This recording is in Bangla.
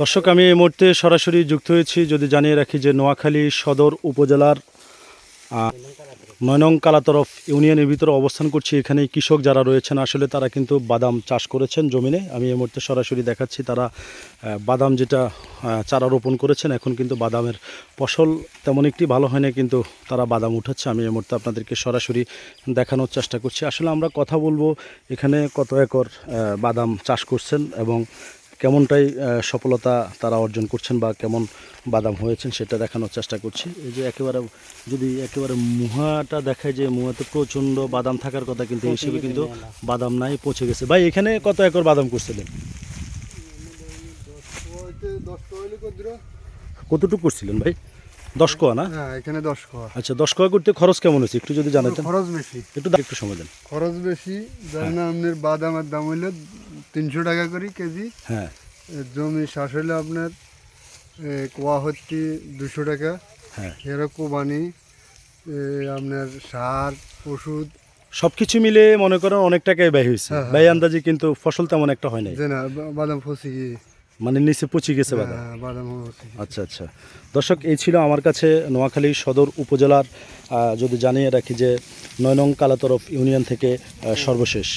দর্শক আমি এই মুহূর্তে সরাসরি যুক্ত হয়েছি। যদি জানিয়ে রাখি যে নোয়াখালী সদর উপজেলার আহ, নয় নং কালাতরফ ইউনিয়নের ভিতরে অবস্থান করছি এখানে কৃষক যারা রয়েছেন আসলে তারা কিন্তু বাদাম চাষ করেছেন জমিনে। আমি এই মুহূর্তে সরাসরি দেখাচ্ছি তারা বাদাম যেটা চারা রোপণ করেছেন এখন কিন্তু বাদামের ফসল তেমন একটি ভালো হয় না কিন্তু তারা বাদাম উঠাচ্ছে। আমি এই মুহূর্তে আপনাদেরকে সরাসরি দেখানোর চেষ্টা করছি। আসলে আমরা কথা বলব এখানে কত একর বাদাম চাষ করছেন এবং কেমনটাই সফলতা তারা অর্জন করছেন বা কেমন বাদাম হয়েছেন সেটা দেখানোর চেষ্টা করছি। এই যে একেবারে যদি একেবারে মুহাটা দেখায় যে মুহাতে প্রচণ্ড বাদাম থাকার কথা কিন্তু হিসেবে কিন্তু বাদাম নাই পচে গেছে। ভাই এখানে কত একর বাদাম করছিলেন? কতটুকু করছিলেন ভাই? দশ কোয়া না? হ্যাঁ এখানে দশ কোয়া। আচ্ছা দশ কোয়া করতে খরচ কেমন হয়েছে? একটু যদি জানাতেন। খরচ বেশি। একটু একটু সময় দেন। খরচ বেশি যার না আপনার বাদামের দাম হইল তিনশো টাকা করে কেজি। হ্যাঁ। জমি শ্বাস হইলে আপনার কোয়া হচ্ছে দুশো টাকা। হ্যাঁ। এরও কোবানি আপনার সার ওষুধ। সব কিছু মিলে মনে করেন অনেক টাকাই ব্যয় হয়েছে। হ্যাঁ, হ্যাঁ, ব্যয় আন্দাজে কিন্তু ফসল তেমন একটা হয় নাই। না বাদাম ফসি মানে নিচে পচে গেছে বাদাম। হ্যাঁ, আচ্ছা আচ্ছা। দর্শক এই ছিল আমার কাছে নোয়াখালী সদর উপজেলার যদি জানিয়ে রাখি যে নয় নং কালাতরফ ইউনিয়ন থেকে সর্বশেষ।